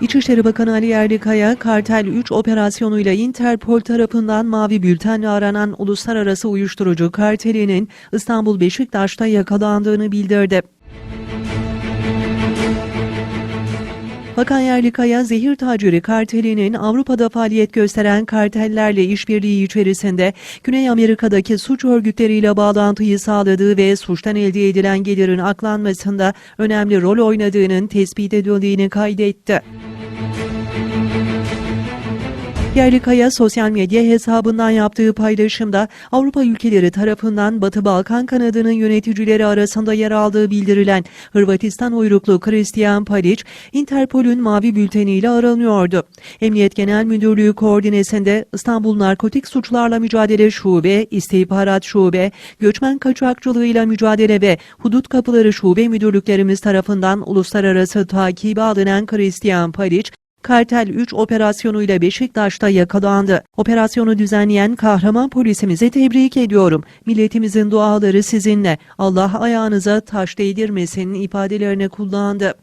İçişleri Bakanı Ali Yerlikaya, Kartel 3 operasyonuyla Interpol tarafından mavi bültenle aranan uluslararası uyuşturucu kartelinin İstanbul Beşiktaş'ta yakalandığını bildirdi. Bakan Yerlikaya, zehir taciri kartelinin Avrupa'da faaliyet gösteren kartellerle işbirliği içerisinde Güney Amerika'daki suç örgütleriyle bağlantıyı sağladığı ve suçtan elde edilen gelirin aklanmasında önemli rol oynadığının tespit edildiğini kaydetti. Yerlikaya sosyal medya hesabından yaptığı paylaşımda Avrupa ülkeleri tarafından Batı Balkan kanadının yöneticileri arasında yer aldığı bildirilen Hırvatistan uyruklu Christian Palic, Interpol'ün mavi bülteniyle aranıyordu. Emniyet Genel Müdürlüğü koordinesinde İstanbul Narkotik Suçlarla Mücadele Şube, İstihbarat Şube, Göçmen Kaçakçılığıyla Mücadele ve Hudut Kapıları Şube Müdürlüklerimiz tarafından uluslararası takibe alınan Christian Palic, Kartel 3 operasyonuyla Beşiktaş'ta yakalandı. Operasyonu düzenleyen kahraman polisimize tebrik ediyorum. Milletimizin duaları sizinle. Allah ayağınıza taş değdirmesin ifadelerini kullandı.